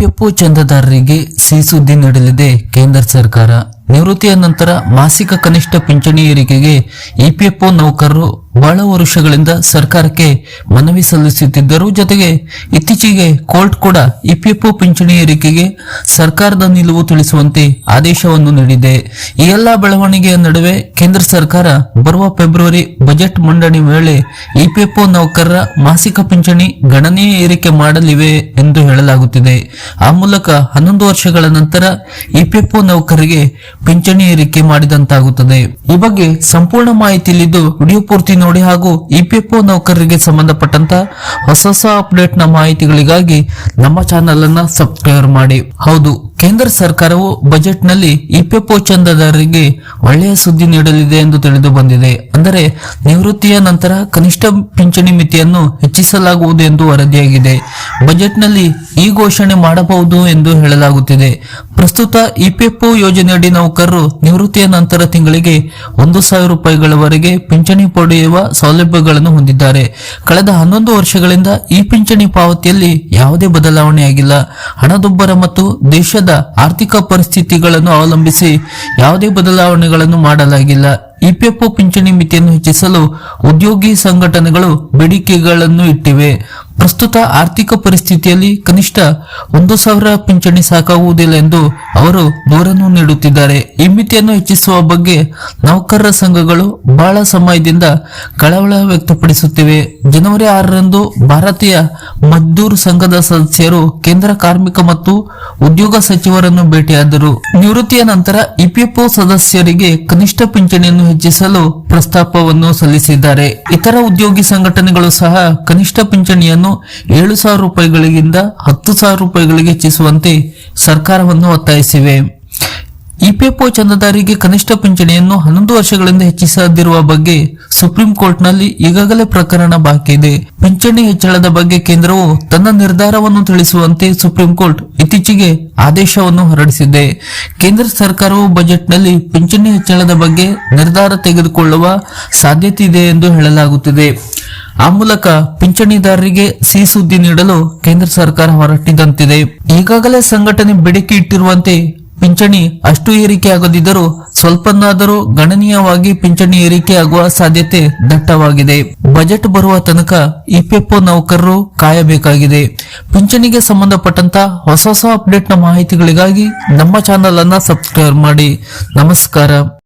EPFO ಚಂದದಾರರಿಗೆ ಸಿಹಿ ಸುದ್ದಿ ನೀಡಲಿದೆ ಕೇಂದ್ರ ಸರ್ಕಾರ. ನಿವೃತ್ತಿಯ ನಂತರ ಮಾಸಿಕ ಕನಿಷ್ಠ ಪಿಂಚಣಿ ಏರಿಕೆಗೆ ಇಪಿಎಫ್ಒ ನೌಕರರು ಬಹಳ ವರ್ಷಗಳಿಂದ ಸರ್ಕಾರಕ್ಕೆ ಮನವಿ ಸಲ್ಲಿಸುತ್ತಿದ್ದರು ಜೊತೆಗೆ ಇತ್ತೀಚೆಗೆ ಕೋರ್ಟ್ ಕೂಡ ಇಪಿಎಫ್ಒ ಪಿಂಚಣಿ ಏರಿಕೆಗೆ ಸರ್ಕಾರದ ನಿಲುವು ತಿಳಿಸುವಂತೆ ಆದೇಶವನ್ನು ನೀಡಿದೆ. ಈ ಎಲ್ಲಾ ಬೆಳವಣಿಗೆಯ ನಡುವೆ ಕೇಂದ್ರ ಸರ್ಕಾರ ಬರುವ ಫೆಬ್ರವರಿ ಬಜೆಟ್ ಮಂಡನೆ ವೇಳೆ ಇಪಿಎಫ್ಒ ನೌಕರರ ಮಾಸಿಕ ಪಿಂಚಣಿ ಗಣನೀಯ ಏರಿಕೆ ಮಾಡಲಿವೆ ಎಂದು ಹೇಳಲಾಗುತ್ತಿದೆ. ಆ ಮೂಲಕ ಹನ್ನೊಂದು ವರ್ಷಗಳ ನಂತರ ಇಪಿಎಫ್ಒ ನೌಕರರಿಗೆ ಪಿಂಚಣಿ ಏರಿಕೆ ಮಾಡಿದಂತಾಗುತ್ತದೆ. ಈ ಬಗ್ಗೆ ಸಂಪೂರ್ಣ ಮಾಹಿತಿ ಇಲ್ಲಿದ್ದು ವಿಡಿಯೋ ಪೂರ್ತಿ ನೋಡಿ ಹಾಗೂ ಇಪಿಎಫ್ಒ ನೌಕರರಿಗೆ ಸಂಬಂಧಪಟ್ಟಂತ ಹೊಸ ಹೊಸ ಅಪ್ಡೇಟ್ನ ಮಾಹಿತಿಗಳಿಗಾಗಿ ನಮ್ಮ ಚಾನೆಲ್ ಅನ್ನ ಸಬ್ಸ್ಕ್ರೈಬ್ ಮಾಡಿ. ಹೌದು, ಕೇಂದ್ರ ಸರ್ಕಾರವು ಬಜೆಟ್ನಲ್ಲಿ ಇಪಿಎಫ್ಒ ಚಂದಾದಾರರಿಗೆ ಒಳ್ಳೆಯ ಸುದ್ದಿ ನೀಡಲಿದೆ ಎಂದು ತಿಳಿದು ಬಂದಿದೆ. ಅಂದರೆ ನಿವೃತ್ತಿಯ ನಂತರ ಕನಿಷ್ಠ ಪಿಂಚಣಿ ಮಿತಿಯನ್ನು ಹೆಚ್ಚಿಸಲಾಗುವುದು ಎಂದು ವರದಿಯಾಗಿದೆ. ಬಜೆಟ್ನಲ್ಲಿ ಈ ಘೋಷಣೆ ಮಾಡಬಹುದು ಎಂದು ಹೇಳಲಾಗುತ್ತಿದೆ. ಪ್ರಸ್ತುತ ಇಪಿಎಫ್ಒ ಯೋಜನೆಯಡಿ ನೌಕರರು ನಿವೃತ್ತಿಯ ನಂತರ ತಿಂಗಳಿಗೆ ಒಂದು ಸಾವಿರ ರೂಪಾಯಿಗಳವರೆಗೆ ಪಿಂಚಣಿ ಪಡೆಯುವ ಸೌಲಭ್ಯಗಳನ್ನು ಹೊಂದಿದ್ದಾರೆ. ಕಳೆದ ಹನ್ನೊಂದು ವರ್ಷಗಳಿಂದ ಈ ಪಿಂಚಣಿ ಪಾವತಿಯಲ್ಲಿ ಯಾವುದೇ ಬದಲಾವಣೆಯಾಗಿಲ್ಲ. ಹಣದುಬ್ಬರ ಮತ್ತು ದೇಶದ ಆರ್ಥಿಕ ಪರಿಸ್ಥಿತಿಗಳನ್ನು ಅವಲಂಬಿಸಿ ಯಾವುದೇ ಬದಲಾವಣೆಗಳನ್ನು ಮಾಡಲಾಗಿಲ್ಲ. ಇಪಿಎಫ್ಒ ಪಿಂಚಣಿ ಮಿತಿಯನ್ನು ಹೆಚ್ಚಿಸಲು ಉದ್ಯೋಗಿ ಸಂಘಟನೆಗಳು ಬೇಡಿಕೆಗಳನ್ನು ಇಟ್ಟಿವೆ. ಪ್ರಸ್ತುತ ಆರ್ಥಿಕ ಪರಿಸ್ಥಿತಿಯಲ್ಲಿ ಕನಿಷ್ಠ ಒಂದು ಸಾವಿರ ಪಿಂಚಣಿ ಸಾಕಾಗುವುದಿಲ್ಲ ಎಂದು ಅವರು ದೂರನ್ನು ನೀಡುತ್ತಿದ್ದಾರೆ. ಈ ಮಿತಿಯನ್ನು ಹೆಚ್ಚಿಸುವ ಬಗ್ಗೆ ನೌಕರರ ಸಂಘಗಳು ಬಹಳ ಸಮಯದಿಂದ ಕಳವಳ ವ್ಯಕ್ತಪಡಿಸುತ್ತಿವೆ. ಜನವರಿ ಆರರಂದು ಭಾರತೀಯ ಮಜ್ದೂರ್ ಸಂಘದ ಸದಸ್ಯರು ಕೇಂದ್ರ ಕಾರ್ಮಿಕ ಮತ್ತು ಉದ್ಯೋಗ ಸಚಿವರನ್ನು ಭೇಟಿಯಾದರು. ನಿವೃತ್ತಿಯ ನಂತರ ಇಪಿಎಫ್ಒ ಸದಸ್ಯರಿಗೆ ಕನಿಷ್ಠ ಪಿಂಚಣಿಯನ್ನು ಹೆಚ್ಚಿಸಲು ಪ್ರಸ್ತಾಪವನ್ನು ಸಲ್ಲಿಸಿದ್ದಾರೆ. ಇತರ ಉದ್ಯೋಗಿ ಸಂಘಟನೆಗಳು ಸಹ ಕನಿಷ್ಠ ಪಿಂಚಣಿಯನ್ನು ಏಳು ಸಾವಿರ ರೂಪಾಯಿಗಳಿಗಿಂತ ಹತ್ತು ಸಾವಿರ ರೂಪಾಯಿಗಳಿಗೆ ಹೆಚ್ಚಿಸುವಂತೆ ಸರ್ಕಾರವನ್ನು ಒತ್ತಾಯಿಸಿವೆ. ಇಪಿಎಫ್ಒ ಚಂದಾದಾರಿಗೆ ಕನಿಷ್ಠ ಪಿಂಚಣಿಯನ್ನು ಹನ್ನೊಂದು ವರ್ಷಗಳಿಂದ ಹೆಚ್ಚಿಸದಿರುವ ಬಗ್ಗೆ ಸುಪ್ರೀಂ ಕೋರ್ಟ್ನಲ್ಲಿ ಈಗಾಗಲೇ ಪ್ರಕರಣ ಬಾಕಿ ಇದೆ. ಪಿಂಚಣಿ ಹೆಚ್ಚಳದ ಬಗ್ಗೆ ಕೇಂದ್ರವು ತನ್ನ ನಿರ್ಧಾರವನ್ನು ತಿಳಿಸುವಂತೆ ಸುಪ್ರೀಂ ಕೋರ್ಟ್ ಇತ್ತೀಚೆಗೆ ಆದೇಶವನ್ನು ಹೊರಡಿಸಿದೆ. ಕೇಂದ್ರ ಸರ್ಕಾರವು ಬಜೆಟ್ನಲ್ಲಿ ಪಿಂಚಣಿ ಹೆಚ್ಚಳದ ಬಗ್ಗೆ ನಿರ್ಧಾರ ತೆಗೆದುಕೊಳ್ಳುವ ಸಾಧ್ಯತೆ ಇದೆ ಎಂದು ಹೇಳಲಾಗುತ್ತಿದೆ. ಆ ಮೂಲಕ ಪಿಂಚಣಿದಾರರಿಗೆ ಸಿ ಸುದ್ದಿ ನೀಡಲು ಕೇಂದ್ರ ಸರ್ಕಾರ ಹೊರಟಿದಂತಿದೆ. ಈಗಾಗಲೇ ಸಂಘಟನೆ ಬೇಡಿಕೆ ಇಟ್ಟಿರುವಂತೆ ಪಿಂಚಣಿ ಅಷ್ಟು ಏರಿಕೆ ಆಗದಿದ್ದರೂ ಸ್ವಲ್ಪನಾದರೂ ಗಣನೀಯವಾಗಿ ಪಿಂಚಣಿ ಏರಿಕೆ ಆಗುವ ಸಾಧ್ಯತೆ ದಟ್ಟವಾಗಿದೆ. ಬಜೆಟ್ ಬರುವ ತನಕ ಇಪಿಎಫ್ಒ ನೌಕರರು ಕಾಯಬೇಕಾಗಿದೆ. ಪಿಂಚಣಿಗೆ ಸಂಬಂಧಪಟ್ಟಂತ ಹೊಸ ಹೊಸ ಅಪ್ಡೇಟ್ನ ಮಾಹಿತಿಗಳಿಗಾಗಿ ನಮ್ಮ ಚಾನೆಲ್ ಅನ್ನ ಸಬ್ಸ್ಕ್ರೈಬ್ ಮಾಡಿ. ನಮಸ್ಕಾರ.